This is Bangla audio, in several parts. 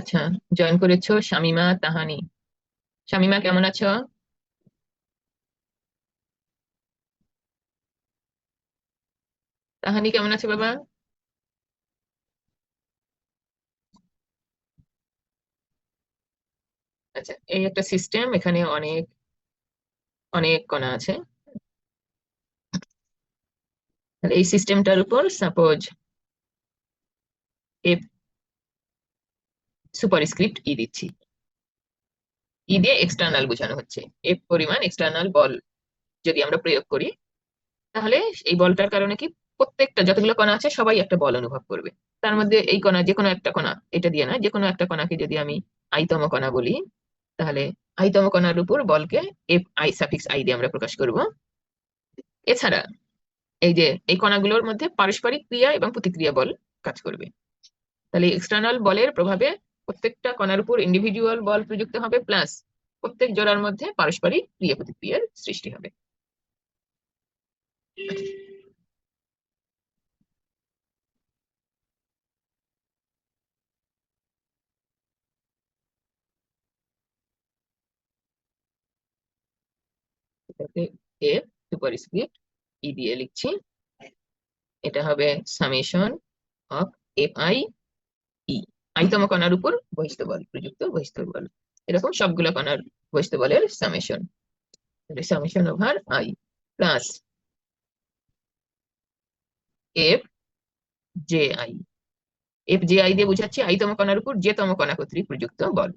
আচ্ছা জয়েন করেছ শামিমা তাহানি। শামিমা, কেমন আছো? তাহানি, কেমন আছে বাবা? আচ্ছা এই একটা সিস্টেম এখানে অনেক অনেক কণা আছে। এই সিস্টেমটার উপর সাপোজ এফ সুপারস্ক্রিপ্ট ই দিচ্ছি। ই দিয়ে এক্সটার্নাল বোঝানো হচ্ছে। এফ পরিমাণ এক্সটার্নাল বল যদি আমরা প্রয়োগ করি, তাহলে এই বলটার কারণে কি প্রত্যেকটা যতগুলো কণা আছে, সবাই একটা বল অনুভব করবে। তার মধ্যে এই কণা যে কোনো একটা কণা, এটা দিয়ে না যে কোনো একটা কণাকে যদি আমি আইতম কণা বলি, তাহলে আইতম কণার উপর বলকে এফ আই সাফিক্স আই দিয়ে আমরা প্রকাশ করব। এছাড়া এই যে, এই কণাগুলোর মধ্যে পারস্পরিক ক্রিয়া এবং প্রতিক্রিয়া বল কাজ করবে। তাহলে এক্সটার্নাল বলের প্রভাবে প্রত্যেকটা কণার উপর ইন্ডিভিজুয়াল বল প্রযুক্ত হবে প্লাস প্রত্যেক জোড়ার মধ্যে পারস্পরিক ক্রিয়া প্রতিক্রিয়ার সৃষ্টি হবে। এটাকে সুপারস্ক্রিপ্ট ই দিয়ে লিখছি। এটা হবে সামেশন অফ এফ আই আইতম কণার উপর বহিষ্ঠ বল প্রযুক্ত বহিষ্ঠ বল এরকম সবগুলো কণার বহিষ্ঠ বলের summation summation over I plus F J I F J I দিয়ে বুঝাচ্ছি আইতম কণার উপর যে তম কণা কর্তৃক প্রযুক্ত বল।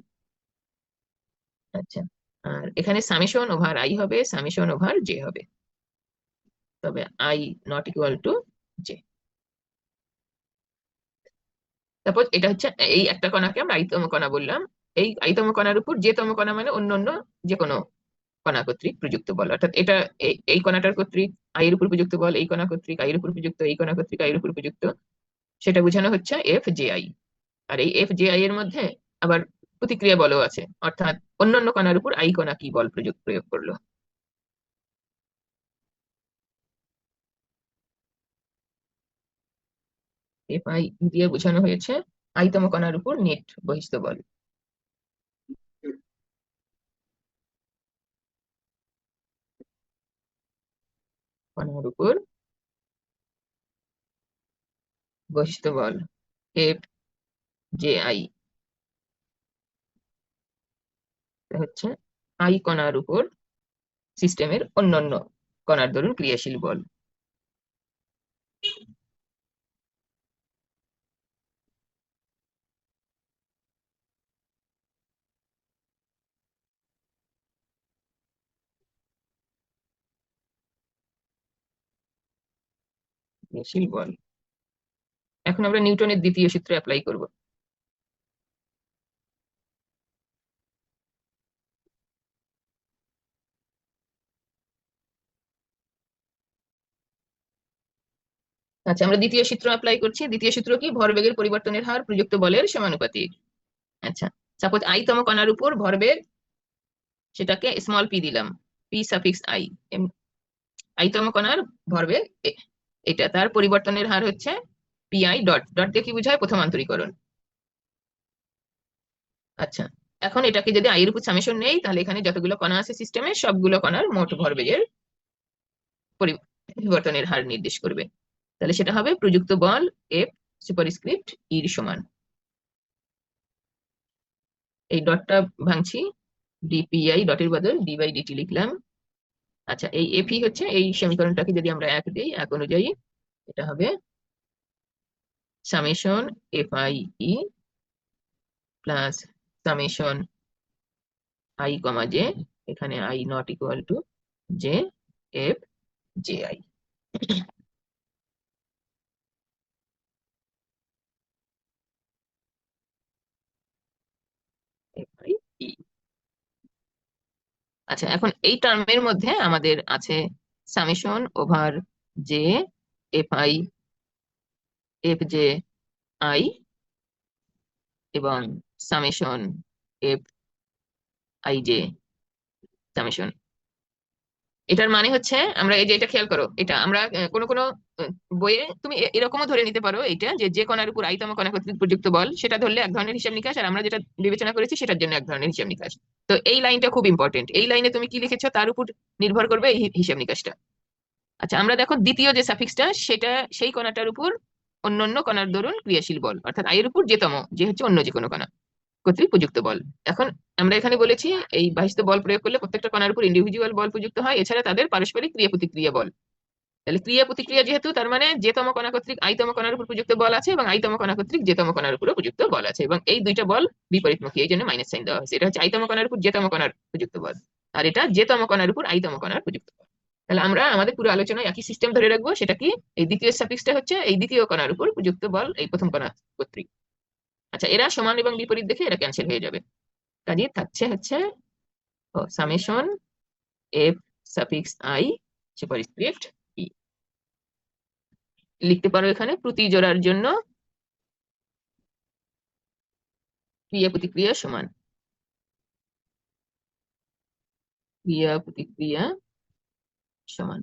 আচ্ছা আর এখানে সামেশন ওভার আই হবে সামেশন ওভার জে হবে। তবে I not equal to J তারপর এটা হচ্ছে এই একটা কণাকে আমরা আইতম কণা বললাম। এই আইতম কণার উপর যে তম কণা মানে অন্য অন্য যে কোনো কণা কর্তৃক প্রযুক্ত বল। অর্থাৎ এটা এই কণাটার কর্তৃক আইয়ের উপর প্রযুক্ত বল, এই কণা কর্তৃক আইয়ের উপর প্রযুক্ত, এই কণা কর্তৃক আইয়ের উপর প্রযুক্ত, সেটা বোঝানো হচ্ছে এফ জে আই আর এই এফ জে আই এর মধ্যে আবার প্রতিক্রিয়া বলও আছে। অর্থাৎ অন্যান্য কণার উপর আই কণা কি বল প্রয়োগ করল। এফ আই দিয়ে বোঝানো হয়েছে আইতম কণার উপর নেট বহিষ্ঠ বল। কণার উপর বহিষ্ঠ বল এফ জে আই হচ্ছে আই কণার উপর সিস্টেমের অন্যান্য কণার দরুন ক্রিয়াশীল বল। ক্রিয়াশীল বল। এখন আমরা নিউটনের দ্বিতীয় সূত্র অ্যাপ্লাই করব। আচ্ছা আমরা দ্বিতীয় সূত্র অ্যাপ্লাই করছি। দ্বিতীয় সূত্র কি? ভরবেগের পরিবর্তনের হার প্রযুক্ত বলের সমানুপাতিক। আচ্ছা সাপোজ আই তম কণার উপর ভরবেগ, সেটাকে স্মল পি দিলাম। পি সাফিক্স আই আইতম কণার ভরবেগ এটা তার পরিবর্তনের হার হচ্ছে পিআই ডট ডট দিয়ে কি বোঝায়? প্রথমান্তরীকরণ আচ্ছা এখন এটাকে যদি আইয়ের উপর সামেশন নেই, তাহলে এখানে যতগুলো কণা আছে সিস্টেমে সবগুলো কণার মোট ভরবেগের পরিবর্তনের হার নির্দেশ করবে। তাহলে সেটা হবে প্রযুক্ত বল এফ সুপারস্ক্রিপ্ট ইর সমান। এই ডটটা ভাঙছি ডিপিআই ডটের বদল ডি বাই ডিটি লিখলাম। আচ্ছা এই এফি হচ্ছে এই সমীকরণটাকে যদি আমরা এক দিই, এক অনুযায়ী এটা হবে summation F I E plus summation I comma J এখানে I not equal to J F J I আচ্ছা এখন এই টার্মের মধ্যে আমাদের আছে summation over J F I F J I এবং summation F I J summation এটার মানে হচ্ছে আমরা এই যে এটা খেয়াল করো, এটা আমরা কোনো কোনো বইয়ে তুমি এরকমও ধরে নিতে পারো এটা যে যে কণার উপর আইতম কণা কর্তৃক প্রযুক্ত বল, সেটা ধরলে এক ধরনের হিসাব নিকাশ আর আমরা যেটা বিবেচনা করেছি সেটার জন্য এক ধরনের হিসাব নিকাশ। তো এই লাইনটা খুব ইম্পর্টেন্ট এই লাইনে তুমি কি লিখেছো? তার উপর নির্ভর করবে এই হিসাব নিকাশটা। আচ্ছা আমরা দেখো দ্বিতীয় যে সাফিক্সটা সেটা, সেই কণাটার উপর অন্য অন্য কণার দরুন ক্রিয়াশীল বল, অর্থাৎ আয়ের উপর যেতম, যে হচ্ছে অন্য যে কোনো কণা। কর্তৃক প্রযুক্ত বল। এখন আমরা এখানে বলেছি, এই বাহিস্থ বল প্রয়োগ করলে প্রত্যেকটা কণার উপর ইন্ডিভিজুয়াল বল প্রযুক্ত হয়, এছাড়া তাদের পারস্পরিক ক্রিয়া প্রতিক্রিয়া বল। তাহলে ক্রিয়া প্রতিক্রিয়া যেহেতু, তার মানে যেতম কণা কর্তৃক আইতম কণার উপর প্রযুক্ত বল আছে এবং আইতম কণা কর্তৃক যেতম কণার উপর প্রযুক্ত বল আছে এবং এই দুইটা বল বিপরীতমুখী, এই জন্য মাইনাস সাইন দেওয়া হয়েছে। এটা হচ্ছে আইতম কণার উপর যেতম কণার প্রযুক্ত বল, আর এটা যেতম কণার উপর আইতম কণার প্রযুক্ত বল। তাহলে আমরা আমাদের পুরো আলোচনায় একই সিস্টেম ধরে রাখব, সেটা কি? এই দ্বিতীয় সাফিক্সটা হচ্ছে এই দ্বিতীয় কণার উপর প্রযুক্ত বল, এই প্রথম কণা কর্তৃক। আচ্ছা এরা সমান এবং বিপরীত দেখে এরা ক্যান্সেল হয়ে যাবে। কাজে থাকছে হচ্ছে summation F suffix I superscript E লিখতে পারো এখানে প্রতি জোড়ার জন্য ক্রিয়া প্রতিক্রিয়া সমান। ক্রিয়া প্রতিক্রিয়া সমান।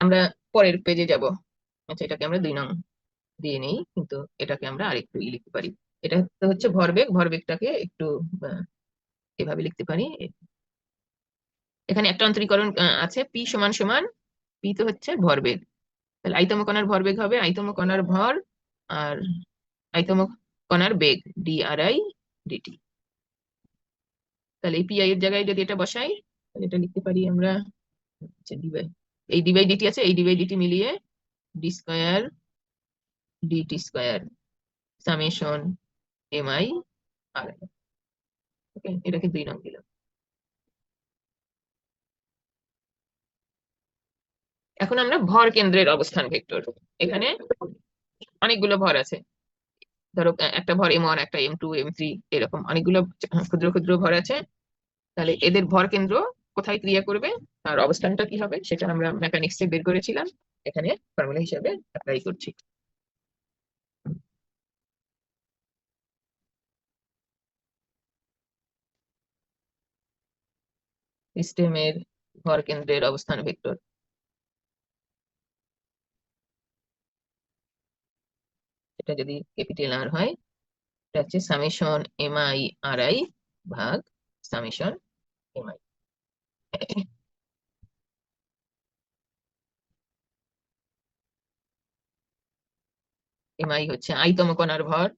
আমরা পরের পেজে যাব। আচ্ছা এটাকে আমরা দুই নং দিয়ে নেই, কিন্তু এটাকে আমরা আরেকটু ই লিখতে পারি। এটা হচ্ছে ভরবেগ, ভরবেগটাকে একটু এভাবে লিখতে পারি। এখানে একটা অন্তরীকরণ আছে, পি সমান সমান, পি তো হচ্ছে ভরবেগ। তাহলে আইতম কণার ভরবেগ হবে আইতম কণার ভর আর আইতম কণার বেগ D R I D T তাহলে এই পিআই এর জায়গায় যদি এটা বসাই, তাহলে এটা লিখতে পারি আমরা আচ্ছা ডিবাই এই ডিবাই ডিটি আছে, এই ডিবাই ডিটি মিলিয়ে D square D T square summation M I R okay এটাকে দুই নং দিলাম। এখন আমরা ভর কেন্দ্রের অবস্থান ভেক্টর এখানে অনেকগুলো ভর আছে। ধরো একটা ভর এম ওয়ান একটা এম টু এম থ্রি এরকম অনেকগুলো ক্ষুদ্র ক্ষুদ্র ভর আছে। তাহলে এদের ভর কেন্দ্র কোথায় ক্রিয়া করবে? আর অবস্থানটা কি হবে সেটা আমরা মেকানিক্সে বের করেছিলাম। এখানে ফর্মুলা হিসেবে অ্যাপ্লাই করছি। সিস্টেমের ভর কেন্দ্রের অবস্থান ভেক্টর এটা যদি ক্যাপিটাল আর হয়, এটা হচ্ছে summation M I R I ভাগ summation M I M I হচ্ছে আইতম কণার ভর।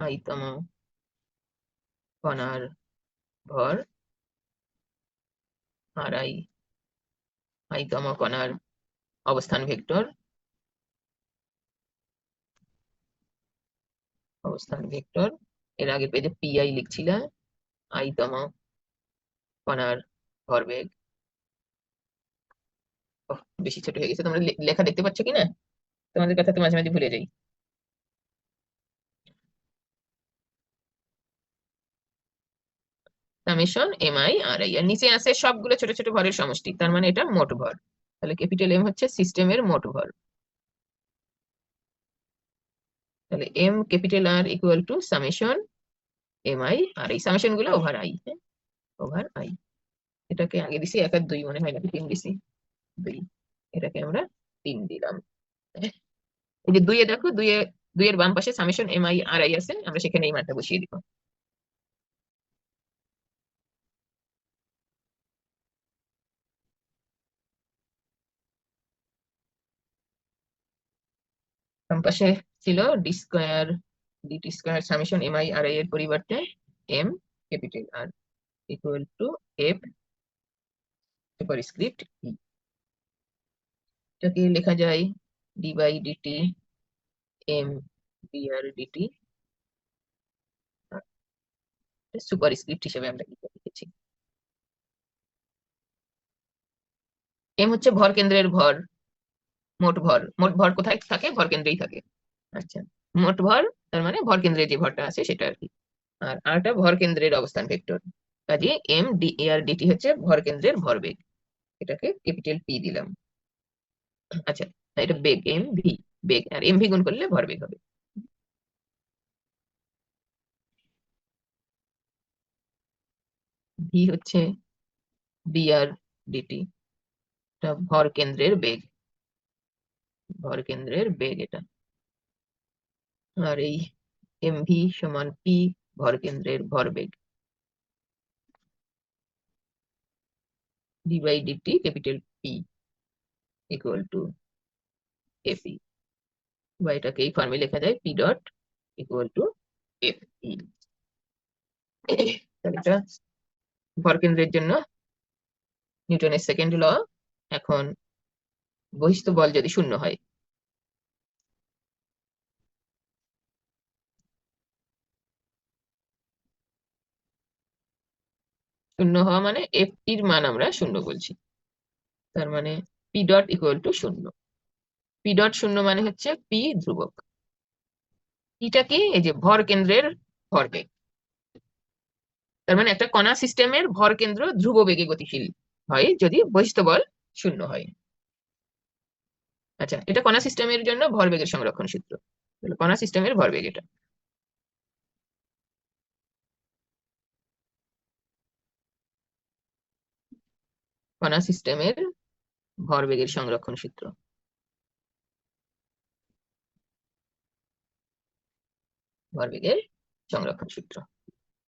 আইতম কণার ভর। আর আই, আইতম কণার অবস্থান ভেক্টর। অবস্থান ভেক্টর। এর আগে পেজে পিআই লিখছিলাম। আইতম কণার ভরবেগ। বেশি ছোট হয়ে গেছে। তোমরা লেখা দেখতে পাচ্ছ কি না তোমাদের কথা তো মাঝে মাঝে ভুলে যাই। Summation M I R I R নিচে আছে সবগুলো ছোট ছোট ভরের সমষ্টি। তার মানে এটা মোট ভর। তাহলে ক্যাপিটাল এম হচ্ছে সিস্টেমের মোট ভর। তাহলে M capital R equal to summation M I R এই সামেশনগুলো ওভার আই ওভার আই। এটাকে আগে দিছি, এক আর দুই মনে হয় নাকি তিন দিছি। দুই এটাকে আমরা তিন দিলাম এই যে দুইয়ে দেখো দুইয়ে দুইয়ের বাম পাশে summation M I R I আছে আমরা সেখানে এই মানটা বসিয়ে দিব বাম পাশে ছিল D square D T square summation M I R I এর পরিবর্তে M capital R equal to F superscript E এটাকে লেখা যায়? D by D T M D R D T superscript হিসেবে আমরা কি লিখেছি? এম হচ্ছে ভর কেন্দ্রের ভর, মোট ভর। মোট ভর কোথায় থাকে? ভর কেন্দ্রেই থাকে। আচ্ছা মোট ভর, তার মানে ভর কেন্দ্রে যে ভরটা আছে সেটা আর কি। আর আরটা ভর কেন্দ্রের অবস্থান ভেক্টর। কাজে M D A R D T হচ্ছে ভর কেন্দ্রের ভরবেগ। এটাকে ক্যাপিটাল পি দিলাম। আচ্ছা এটা বেগ এম ভি, বেগ আর এমভি গুণ করলে ভরবেগ হবে। ভি হচ্ছে ডিআর ডিটি এটা ভর কেন্দ্রের বেগ। ভর কেন্দ্রের বেগ এটা। আর এই এমভি সমান পি ভর কেন্দ্রের ভরবেগ D by D T capital P equal to A P বা এটাকে এই ফর্মে লেখা যায় P dot equal to F E তাহলে এটা ভরকেন্দ্রের জন্য নিউটনের সেকেন্ড ল এখন বহিস্থ বল যদি শূন্য হয়, শূন্য হওয়া মানে এফ এর মান আমরা শূন্য বলছি। তার মানে পি ডট ইকুয়াল টু শূন্য। পি ডট শূন্য মানে হচ্ছে পি ধ্রুবক। পিটা কি? এই যে ভর কেন্দ্রের ভরবেগ। তার মানে একটা কণা সিস্টেমের ভর কেন্দ্র ধ্রুব বেগে গতিশীল হয় যদি বহিস্থ বল শূন্য হয়। আচ্ছা এটা কণা সিস্টেমের জন্য ভরবেগের সংরক্ষণ সূত্র। কণা সিস্টেমের ভরবেগ এটা। কণা সিস্টেমের ভরবেগের সংরক্ষণ সূত্র। ভরবেগের সংরক্ষণ সূত্র।